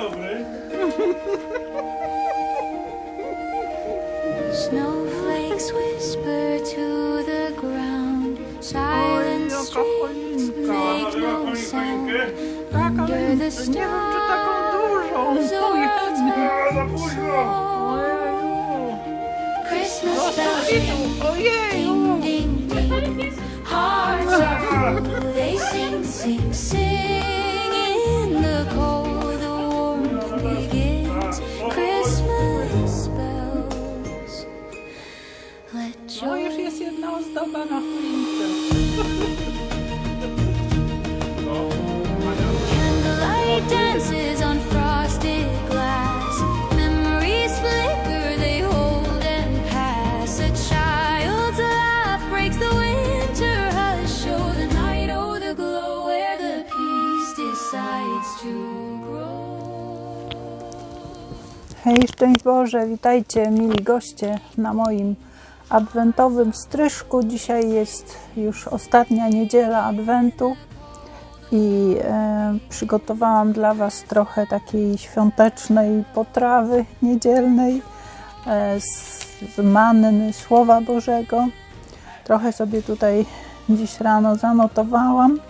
dobry. Snowflakes whisper to the ground. Silent streets make no sound. Under the stars around me. Christmas bells ring, ding, ding, ding. Hearts are full, they sing, sing, sing. Ozdoba na choince. Candlelight dances on frosted glass. Memories flicker, they hold and pass. A child's laugh breaks the winter hush. Show the night, oh, the glow where the peace decides to grow. Hej, szczęść Boże, witajcie mili goście na moim adwentowym stryżku. Dzisiaj jest już ostatnia niedziela adwentu i e, przygotowałam dla Was trochę takiej świątecznej potrawy niedzielnej e, z, manny Słowa Bożego. Trochę sobie tutaj dziś rano zanotowałam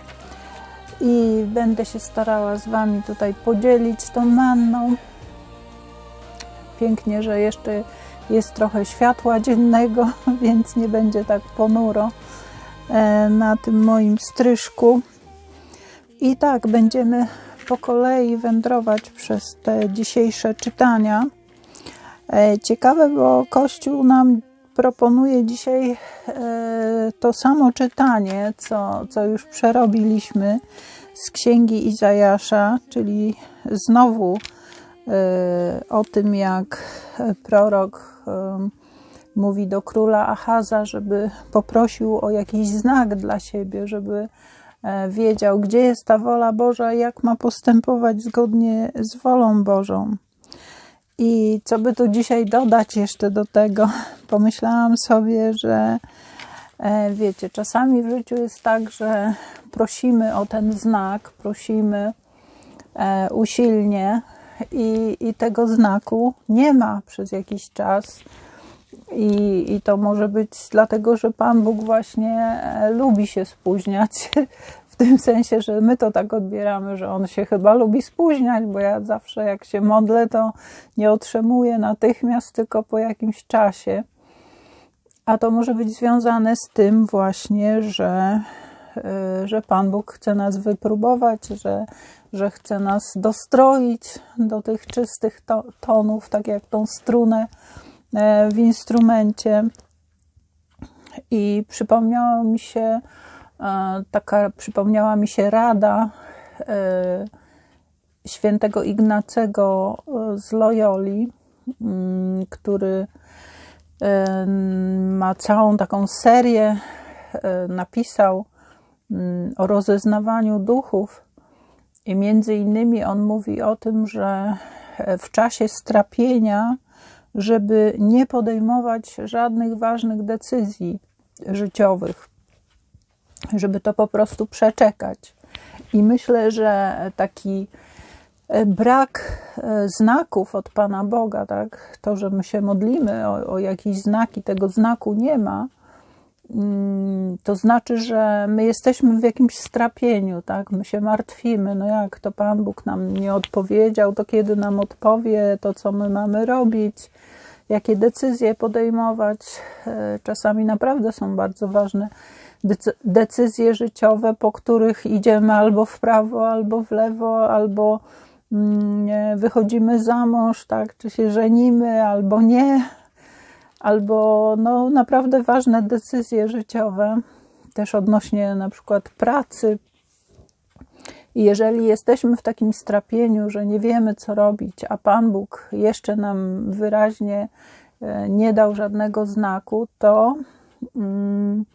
i będę się starała z Wami tutaj podzielić tą manną pięknie, że jeszcze jest trochę światła dziennego, więc nie będzie tak ponuro e, na tym moim stryżku. I tak będziemy po kolei wędrować przez te dzisiejsze czytania. E, Ciekawe, bo Kościół nam proponuje dzisiaj e, to samo czytanie, co, co już przerobiliśmy z księgi Izajasza, czyli znowu o tym, jak prorok e, mówi do króla Achaza, żeby poprosił o jakiś znak dla siebie, żeby e, wiedział, gdzie jest ta wola Boża, jak ma postępować zgodnie z wolą Bożą. I co by tu dzisiaj dodać jeszcze do tego? Pomyślałam sobie, że e, wiecie, czasami w życiu jest tak, że prosimy o ten znak, prosimy usilnie i, i tego znaku nie ma przez jakiś czas. I, I to może być dlatego, że Pan Bóg właśnie e, lubi się spóźniać. W tym sensie, że my to tak odbieramy, że On się chyba lubi spóźniać, bo ja zawsze jak się modlę, to nie otrzymuję natychmiast, tylko po jakimś czasie. A to może być związane z tym właśnie, że, że Pan Bóg chce nas wypróbować, że, że chce nas dostroić do tych czystych to, tonów, tak jak tą strunę e, w instrumencie. I przypomniała mi się e, taka, przypomniała mi się rada e, świętego Ignacego z Loyoli, mm, który ma całą taką serię, napisał o rozeznawaniu duchów. I między innymi on mówi o tym, że w czasie strapienia, żeby nie podejmować żadnych ważnych decyzji życiowych, żeby to po prostu przeczekać. I myślę, że taki brak e, znaków od Pana Boga, tak, to, że my się modlimy o, o jakieś znaki, tego znaku nie ma, mm, to znaczy, że my jesteśmy w jakimś strapieniu, tak? My się martwimy. No jak to Pan Bóg nam nie odpowiedział, to kiedy nam odpowie, to co my mamy robić, jakie decyzje podejmować. E, Czasami naprawdę są bardzo ważne decy- decyzje życiowe, po których idziemy albo w prawo, albo w lewo, albo mm, wychodzimy za mąż, tak? Czy się żenimy, albo nie albo no, naprawdę ważne decyzje życiowe, też odnośnie na przykład pracy. I jeżeli jesteśmy w takim strapieniu, że nie wiemy, co robić, a Pan Bóg jeszcze nam wyraźnie e, nie dał żadnego znaku, to mm,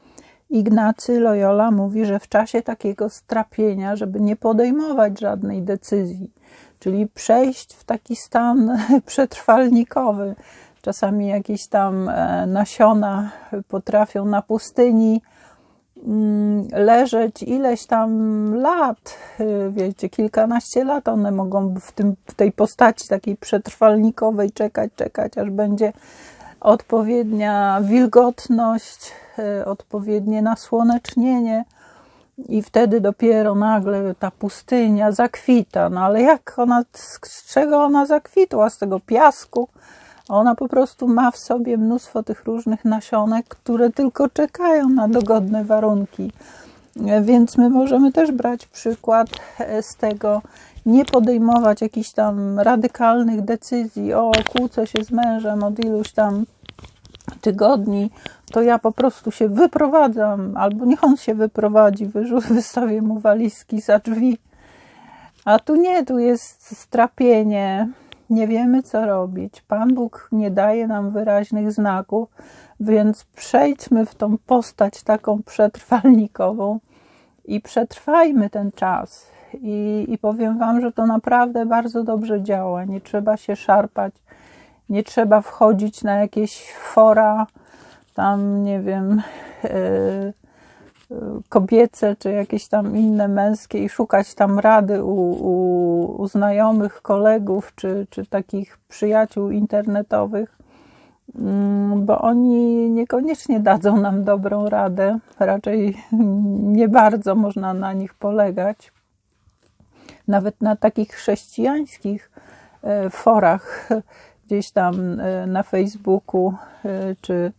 Ignacy Loyola mówi, że w czasie takiego strapienia, żeby nie podejmować żadnej decyzji, czyli przejść w taki stan przetrwalnikowy, czasami jakieś tam e, nasiona potrafią na pustyni mm, leżeć ileś tam lat, y, wiecie, kilkanaście lat one mogą w, tym, w tej postaci takiej przetrwalnikowej czekać, czekać, aż będzie odpowiednia wilgotność, y, odpowiednie nasłonecznienie i wtedy dopiero nagle ta pustynia zakwita. No ale jak ona, z czego ona zakwitła? Z tego piasku? Ona po prostu ma w sobie mnóstwo tych różnych nasionek, które tylko czekają na dogodne warunki. Więc my możemy też brać przykład z tego, nie podejmować jakichś tam radykalnych decyzji, o kłócę się z mężem od iluś tam tygodni, to ja po prostu się wyprowadzam, albo niech on się wyprowadzi, wystawię mu walizki za drzwi. A tu nie, tu jest strapienie, nie wiemy co robić. Pan Bóg nie daje nam wyraźnych znaków, więc przejdźmy w tą postać taką przetrwalnikową i przetrwajmy ten czas. I, I powiem Wam, że to naprawdę bardzo dobrze działa. Nie trzeba się szarpać, nie trzeba wchodzić na jakieś fora, tam nie wiem, yy, kobiece, czy jakieś tam inne męskie i szukać tam rady u, u, u znajomych, kolegów, czy, czy takich przyjaciół internetowych, mm, bo oni niekoniecznie dadzą nam dobrą radę, raczej nie bardzo można na nich polegać. Nawet na takich chrześcijańskich e, forach, gdzieś tam e, na Facebooku czy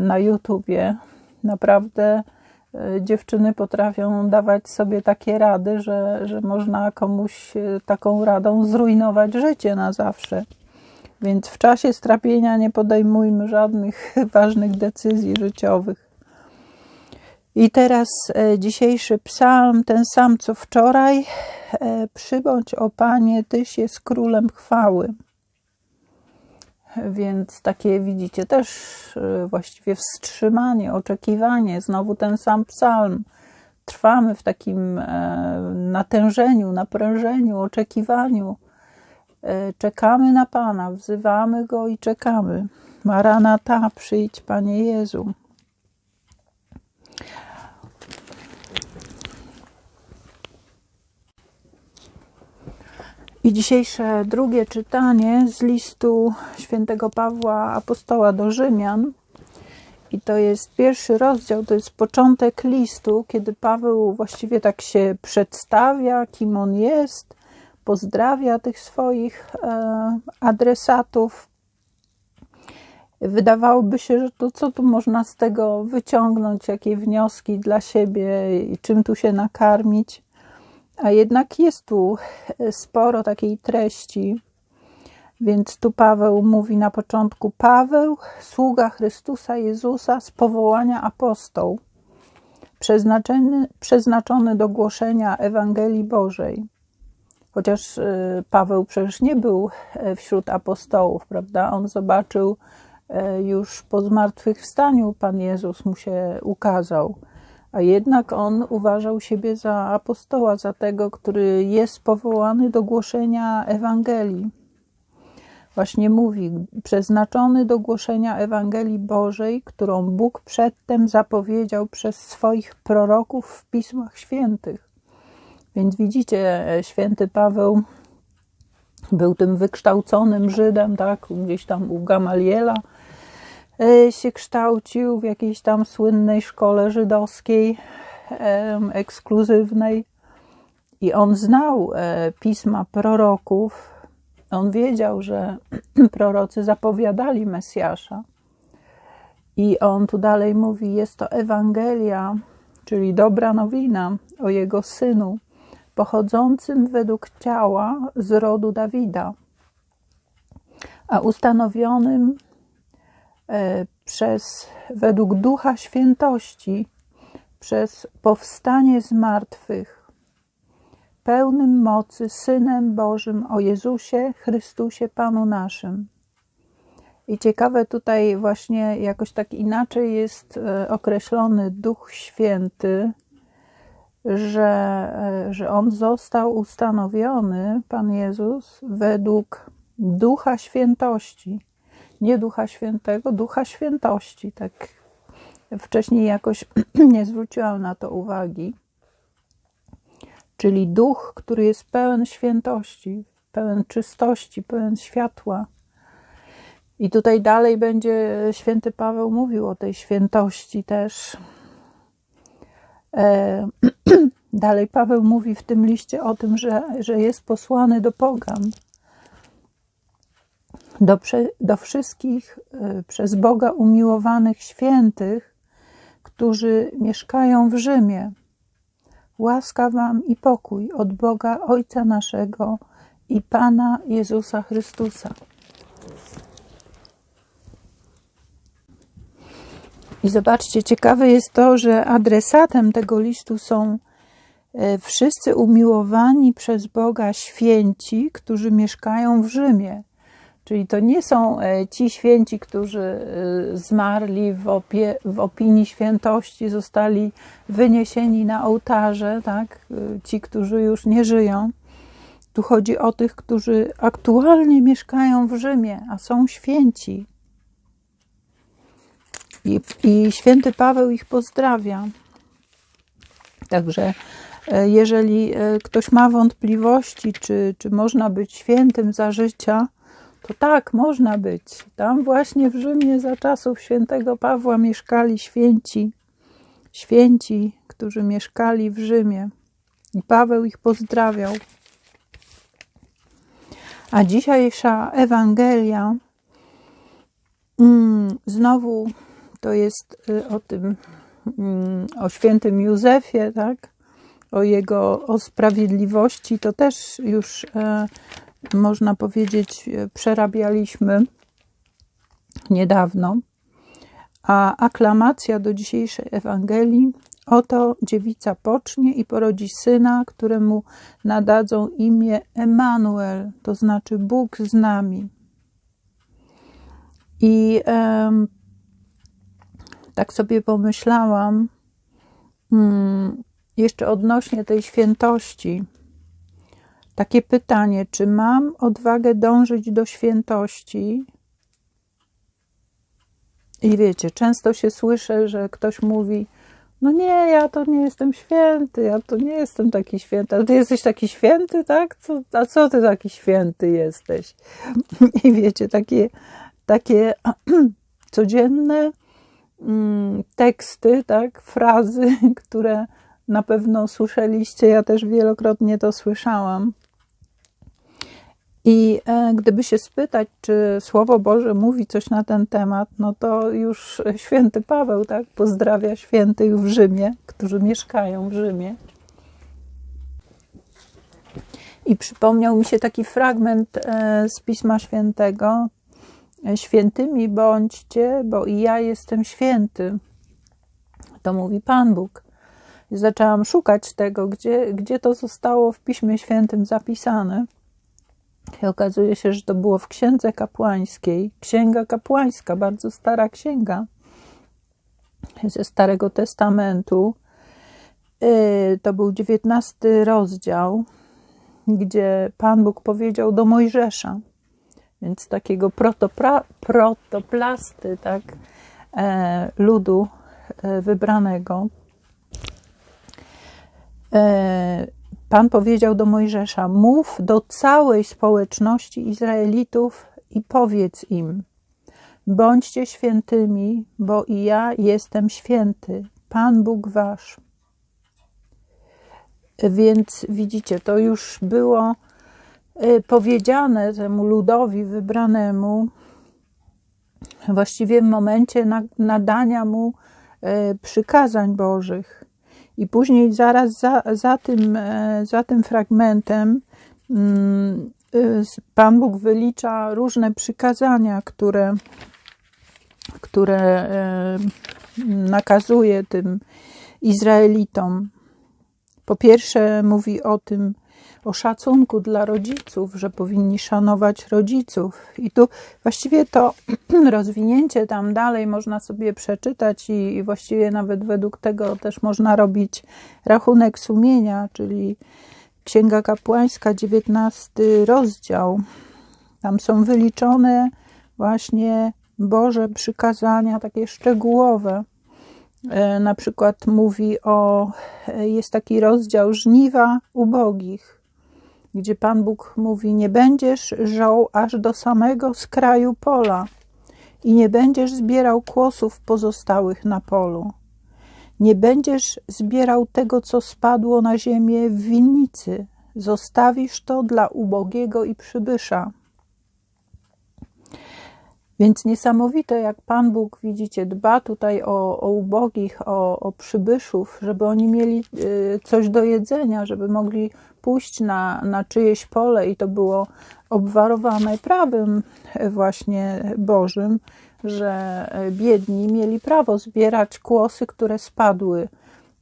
na YouTubie, naprawdę e, dziewczyny potrafią dawać sobie takie rady, że, że można komuś e, taką radą zrujnować życie na zawsze. Więc w czasie strapienia nie podejmujmy żadnych ważnych decyzji życiowych. I teraz e, dzisiejszy psalm, ten sam co wczoraj. Przybądź, o Panie, Tyś jest królem chwały. Więc takie widzicie też y, właściwie wstrzymanie, oczekiwanie, znowu ten sam psalm. Trwamy w takim e, natężeniu, naprężeniu, oczekiwaniu. E, czekamy na Pana, wzywamy Go i czekamy. Maranata, przyjdź Panie Jezu. I dzisiejsze drugie czytanie z listu świętego Pawła Apostoła do Rzymian. I to jest pierwszy rozdział, to jest początek listu, kiedy Paweł właściwie tak się przedstawia, kim on jest, pozdrawia tych swoich e, adresatów. Wydawałoby się, że to co tu można z tego wyciągnąć, jakie wnioski dla siebie i czym tu się nakarmić. A jednak jest tu e, sporo takiej treści, więc tu Paweł mówi na początku: Paweł, sługa Chrystusa Jezusa z powołania apostoł, przeznaczony, przeznaczony do głoszenia Ewangelii Bożej. Chociaż e, Paweł przecież nie był e, wśród apostołów, prawda? On zobaczył już po zmartwychwstaniu, Pan Jezus mu się ukazał a jednak on uważał siebie za apostoła, za tego, który jest powołany do głoszenia Ewangelii. Właśnie mówi, przeznaczony do głoszenia Ewangelii Bożej, którą Bóg przedtem zapowiedział przez swoich proroków w Pismach Świętych. Więc widzicie, święty Paweł był tym wykształconym Żydem, tak, gdzieś tam u Gamaliela, się kształcił w jakiejś tam słynnej szkole żydowskiej, ekskluzywnej. I on znał e, pisma proroków. On wiedział, że prorocy zapowiadali Mesjasza. I on tu dalej mówi: Jest to Ewangelia, czyli dobra nowina o jego synu, pochodzącym według ciała z rodu Dawida, a ustanowionym E, przez, według Ducha Świętości, przez powstanie z martwych, pełnym mocy Synem Bożym o Jezusie Chrystusie Panu naszym. I ciekawe tutaj właśnie jakoś tak inaczej jest e, określony Duch Święty, że, e, że On został ustanowiony, Pan Jezus, według Ducha Świętości nie Ducha Świętego, Ducha Świętości. Tak Wcześniej jakoś nie zwróciłam na to uwagi. Czyli duch, który jest pełen świętości, pełen czystości, pełen światła. I tutaj dalej będzie święty Paweł mówił o tej świętości też. E, dalej Paweł mówi w tym liście o tym, że, że jest posłany do pogan, do, do wszystkich e, przez Boga umiłowanych świętych, którzy mieszkają w Rzymie. Łaska Wam i pokój od Boga Ojca naszego i Pana Jezusa Chrystusa. I zobaczcie, ciekawe jest to, że adresatem tego listu są e, wszyscy umiłowani przez Boga święci, którzy mieszkają w Rzymie. Czyli to nie są e, ci święci, którzy e, zmarli w, opie, w opinii świętości, zostali wyniesieni na ołtarze, tak? ci, którzy już nie żyją. Tu chodzi o tych, którzy aktualnie mieszkają w Rzymie, a są święci. I, I święty Paweł ich pozdrawia. Także e, jeżeli e, ktoś ma wątpliwości, czy, czy można być świętym za życia, to tak, można być. Tam właśnie w Rzymie za czasów świętego Pawła mieszkali święci, święci, którzy mieszkali w Rzymie. I Paweł ich pozdrawiał. A dzisiejsza Ewangelia mm, znowu to jest y, o tym, mm, o świętym Józefie, tak? O jego o sprawiedliwości, to też już e, można powiedzieć, e, przerabialiśmy niedawno. A aklamacja do dzisiejszej Ewangelii Oto dziewica pocznie i porodzi syna, któremu nadadzą imię Emanuel, to znaczy Bóg z nami. I tak sobie pomyślałam, um, jeszcze odnośnie tej świętości. Takie pytanie, czy mam odwagę dążyć do świętości? I wiecie, często się słyszę, że ktoś mówi, no nie, ja to nie jestem święty, ja to nie jestem taki święty. Ale ty jesteś taki święty, tak? Co, a co ty taki święty jesteś? I wiecie, takie, takie codzienne mm, teksty, tak? Frazy, które na pewno słyszeliście, ja też wielokrotnie to słyszałam. I e, gdyby się spytać, czy Słowo Boże mówi coś na ten temat, no to już święty Paweł tak pozdrawia świętych w Rzymie, którzy mieszkają w Rzymie. I przypomniał mi się taki fragment e, z Pisma Świętego. Świętymi bądźcie, bo i ja jestem święty. To mówi Pan Bóg. I zaczęłam szukać tego, gdzie, gdzie to zostało w Piśmie Świętym zapisane. I okazuje się, że to było w księdze kapłańskiej. Księga kapłańska, bardzo stara księga ze Starego Testamentu. Y, to był dziewiętnasty rozdział, gdzie Pan Bóg powiedział do Mojżesza, więc takiego protoplasty, tak, e, ludu e, wybranego. Pan powiedział do Mojżesza: Mów do całej społeczności Izraelitów i powiedz im: Bądźcie świętymi, bo i ja jestem święty, Pan Bóg wasz. Więc widzicie, to już było y, powiedziane temu ludowi wybranemu, właściwie w momencie nadania mu y, przykazań Bożych. I później zaraz za, za, tym, e, za tym fragmentem mm, y, Pan Bóg wylicza różne przykazania, które, które e, nakazuje tym Izraelitom. Po pierwsze, mówi o tym, o szacunku dla rodziców, że powinni szanować rodziców. I tu właściwie to rozwinięcie tam dalej można sobie przeczytać, i, właściwie nawet według tego też można robić rachunek sumienia, czyli Księga Kapłańska, 19 rozdział. Tam są wyliczone właśnie Boże przykazania, takie szczegółowe, E, Na przykład mówi o, e, jest taki rozdział żniwa ubogich, gdzie Pan Bóg mówi: Nie będziesz żął aż do samego skraju pola i nie będziesz zbierał kłosów pozostałych na polu. Nie będziesz zbierał tego, co spadło na ziemię w winnicy. Zostawisz to dla ubogiego i przybysza. Więc niesamowite, jak Pan Bóg, widzicie, dba tutaj o, o ubogich, o, o przybyszów, żeby oni mieli y, coś do jedzenia, żeby mogli pójść na, na czyjeś pole i to było obwarowane prawem właśnie Bożym, że biedni mieli prawo zbierać kłosy, które spadły.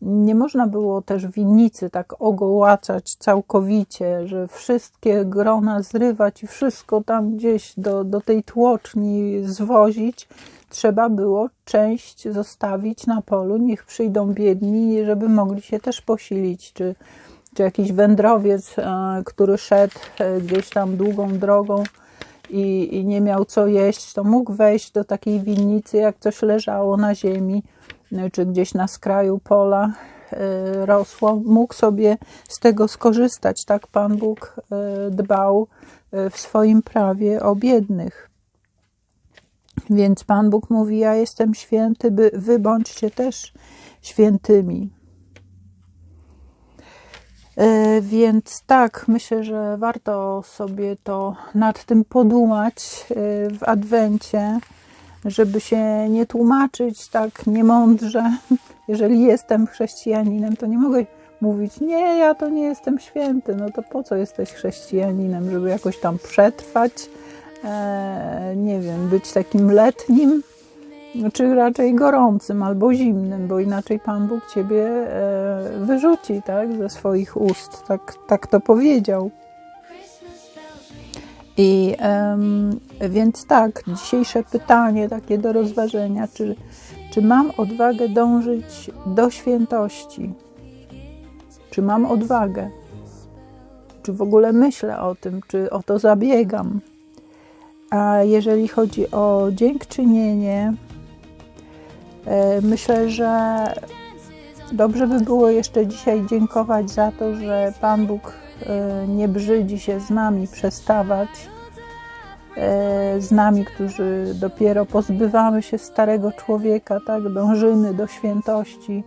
Nie można było też winnicy tak ogołacać całkowicie, że wszystkie grona zrywać i wszystko tam gdzieś do, do tej tłoczni zwozić. Trzeba było część zostawić na polu, niech przyjdą biedni, żeby mogli się też posilić, czy, czy jakiś wędrowiec, e, który szedł e, gdzieś tam długą drogą i, i nie miał co jeść, to mógł wejść do takiej winnicy, jak coś leżało na ziemi, czy gdzieś na skraju pola rosło, mógł sobie z tego skorzystać. Tak Pan Bóg dbał w swoim prawie o biednych. Więc Pan Bóg mówi: Ja jestem święty, by wy bądźcie też świętymi. Więc tak, myślę, że warto sobie to nad tym podumać w adwencie, żeby się nie tłumaczyć tak niemądrze. Jeżeli jestem chrześcijaninem, to nie mogę mówić, nie, ja to nie jestem święty. No to po co jesteś chrześcijaninem? Żeby jakoś tam przetrwać, e, nie wiem, być takim letnim, czy raczej gorącym albo zimnym, bo inaczej Pan Bóg ciebie e, wyrzuci tak, ze swoich ust. Tak, tak to powiedział. I em, więc tak, dzisiejsze pytanie takie do rozważenia, czy, czy mam odwagę dążyć do świętości? Czy mam odwagę? Czy w ogóle myślę o tym, czy o to zabiegam? A jeżeli chodzi o dziękczynienie, e, myślę, że dobrze by było jeszcze dzisiaj dziękować za to, że Pan Bóg nie brzydzi się z nami przestawać, e, z nami, którzy dopiero pozbywamy się starego człowieka, tak, dążymy do świętości,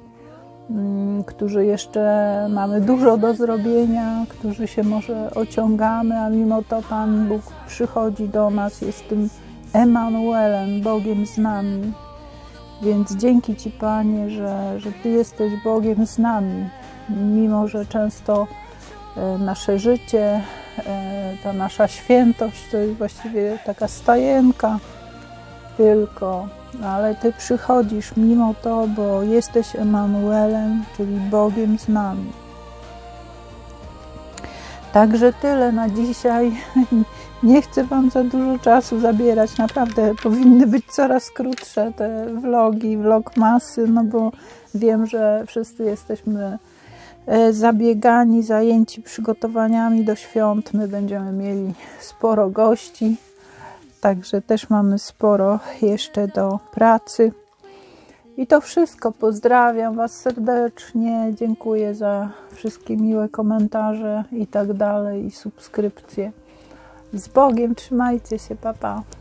mm, którzy jeszcze mamy dużo do zrobienia, którzy się może ociągamy, a mimo to Pan Bóg przychodzi do nas, jest tym Emanuelem, Bogiem z nami. Więc dzięki Ci, Panie, że, że Ty jesteś Bogiem z nami, mimo że często e, nasze życie, e, ta nasza świętość to jest właściwie taka stajenka tylko, ale Ty przychodzisz mimo to, bo jesteś Emanuelem, czyli Bogiem z nami. Także tyle na dzisiaj. Nie chcę Wam za dużo czasu zabierać. Naprawdę powinny być coraz krótsze te vlogi, vlogmasy, no bo wiem, że wszyscy jesteśmy e, zabiegani, zajęci przygotowaniami do świąt. My będziemy mieli sporo gości, także też mamy sporo jeszcze do pracy. I to wszystko. Pozdrawiam Was serdecznie. Dziękuję za wszystkie miłe komentarze i tak dalej, i subskrypcje. Z Bogiem, trzymajcie się, papa. Pa.